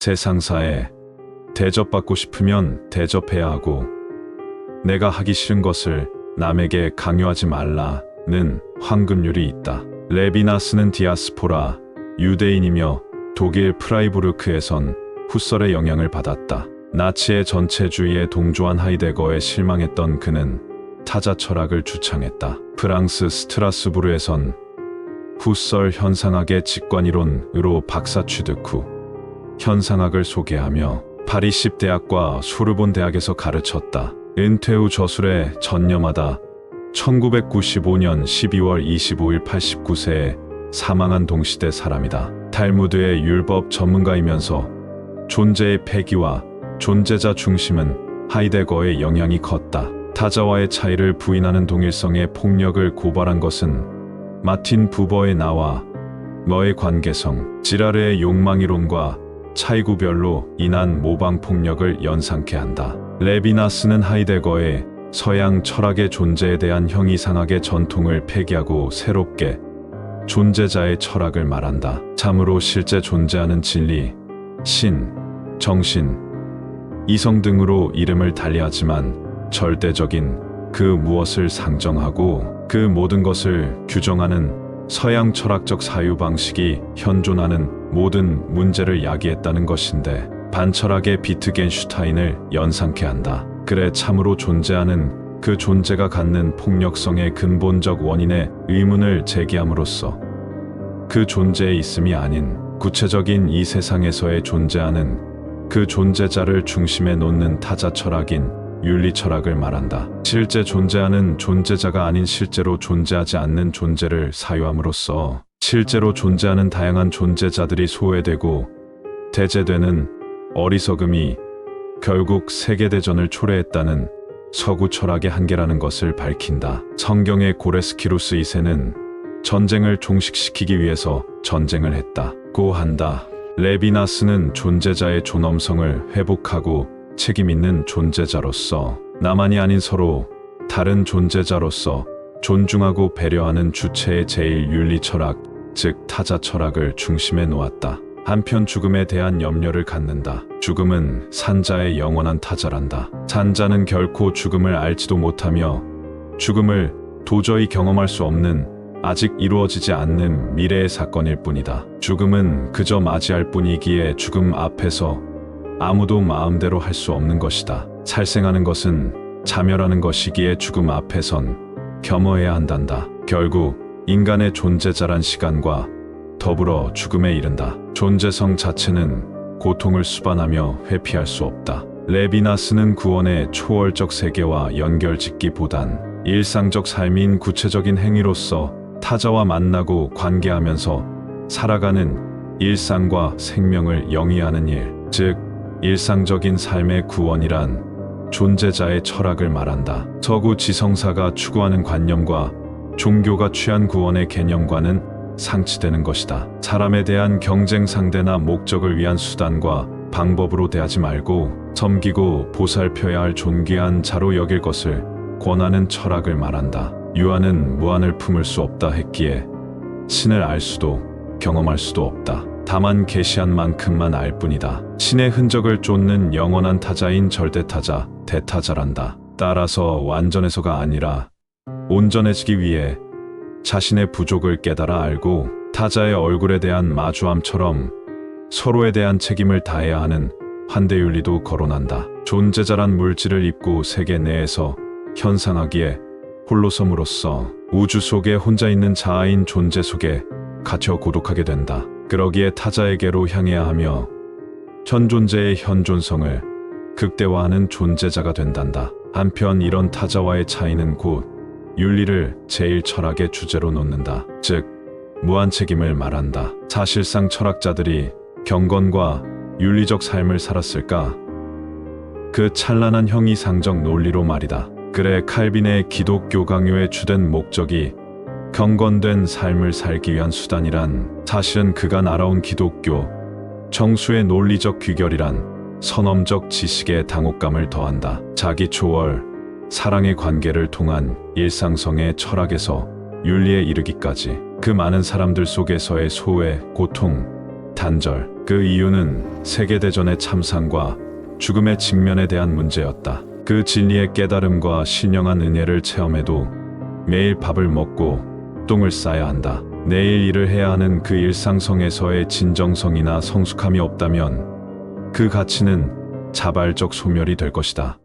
세상사에 대접받고 싶으면 대접해야 하고 내가 하기 싫은 것을 남에게 강요하지 말라는 황금률이 있다. 레비나스는 디아스포라 유대인이며 독일 프라이부르크에선 후설의 영향을 받았다. 나치의 전체주의에 동조한 하이데거에 실망했던 그는 타자 철학을 주창했다. 프랑스 스트라스부르에선 후설 현상학의 직관이론으로 박사 취득 후 현상학을 소개하며 파리십 대학과 소르본 대학에서 가르쳤다. 은퇴 후 저술에 전념하다 1995년 12월 25일 89세에 사망한 동시대 사람이다. 탈무드의 율법 전문가이면서 존재의 폐기와 존재자 중심은 하이데거의 영향이 컸다. 타자와의 차이를 부인하는 동일성의 폭력을 고발한 것은 마틴 부버의 나와 너의 관계성, 지라르의 욕망이론과 차이구별로 인한 모방 폭력을 연상케 한다. 레비나스는 하이데거의 서양 철학의 존재에 대한 형이상학의 전통을 폐기하고 새롭게 존재자의 철학을 말한다. 참으로 실제 존재하는 진리, 신, 정신, 이성 등으로 이름을 달리하지만 절대적인 그 무엇을 상정하고 그 모든 것을 규정하는 서양 철학적 사유 방식이 현존하는 모든 문제를 야기했다는 것인데 반철학의 비트겐슈타인을 연상케 한다. 그래 참으로 존재하는 그 존재가 갖는 폭력성의 근본적 원인의 의문을 제기함으로써 그 존재의 있음이 아닌 구체적인 이 세상에서의 존재하는 그 존재자를 중심에 놓는 타자 철학인 윤리 철학을 말한다. 실제 존재하는 존재자가 아닌 실제로 존재하지 않는 존재를 사유함으로써 실제로 존재하는 다양한 존재자들이 소외되고 대제되는 어리석음이 결국 세계대전을 초래했다는 서구 철학의 한계라는 것을 밝힌다. 성경의 고레스키루스 2세는 전쟁을 종식시키기 위해서 전쟁을 했다. 고 한다. 레비나스는 존재자의 존엄성을 회복하고 책임있는 존재자로서 나만이 아닌 서로 다른 존재자로서 존중하고 배려하는 주체의 제일 윤리 철학, 즉 타자 철학을 중심에 놓았다. 한편 죽음에 대한 염려를 갖는다. 죽음은 산자의 영원한 타자란다. 산자는 결코 죽음을 알지도 못하며 죽음을 도저히 경험할 수 없는 아직 이루어지지 않는 미래의 사건일 뿐이다. 죽음은 그저 맞이할 뿐이기에 죽음 앞에서 아무도 마음대로 할 수 없는 것이다. 살생하는 것은 자멸하는 것이기에 죽음 앞에선 겸허해야 한단다. 결국 인간의 존재자란 시간과 더불어 죽음에 이른다. 존재성 자체는 고통을 수반하며 회피할 수 없다. 레비나스는 구원의 초월적 세계와 연결짓기보단 일상적 삶인 구체적인 행위로서 타자와 만나고 관계하면서 살아가는 일상과 생명을 영위하는 일, 즉 일상적인 삶의 구원이란 존재자의 철학을 말한다. 서구 지성사가 추구하는 관념과 종교가 취한 구원의 개념과는 상치되는 것이다. 사람에 대한 경쟁 상대나 목적을 위한 수단과 방법으로 대하지 말고 섬기고 보살펴야 할 존귀한 자로 여길 것을 권하는 철학을 말한다. 유한은 무한을 품을 수 없다 했기에 신을 알 수도 경험할 수도 없다. 다만 계시한 만큼만 알 뿐이다. 신의 흔적을 쫓는 영원한 타자인 절대타자, 대타자란다. 따라서 완전해서가 아니라 온전해지기 위해 자신의 부족을 깨달아 알고 타자의 얼굴에 대한 마주함처럼 서로에 대한 책임을 다해야 하는 환대윤리도 거론한다. 존재자란 물질을 입고 세계 내에서 현상하기에 홀로섬으로써 우주 속에 혼자 있는 자아인 존재 속에 갇혀 고독하게 된다. 그러기에 타자에게로 향해야 하며 현 존재의 현존성을 극대화하는 존재자가 된단다. 한편 이런 타자와의 차이는 곧 윤리를 제일 철학의 주제로 놓는다. 즉, 무한 책임을 말한다. 사실상 철학자들이 경건과 윤리적 삶을 살았을까? 그 찬란한 형이상적 논리로 말이다. 그래 칼빈의 기독교 강요의 주된 목적이 경건된 삶을 살기 위한 수단이란 사실은 그가 날아온 기독교 정수의 논리적 귀결이란 선엄적 지식의 당혹감을 더한다. 자기 초월, 사랑의 관계를 통한 일상성의 철학에서 윤리에 이르기까지 그 많은 사람들 속에서의 소외, 고통, 단절, 그 이유는 세계대전의 참상과 죽음의 직면에 대한 문제였다. 그 진리의 깨달음과 신령한 은혜를 체험해도 매일 밥을 먹고 똥을 싸야 한다. 내일 일을 해야 하는 그 일상성에서의 진정성이나 성숙함이 없다면 그 가치는 자발적 소멸이 될 것이다.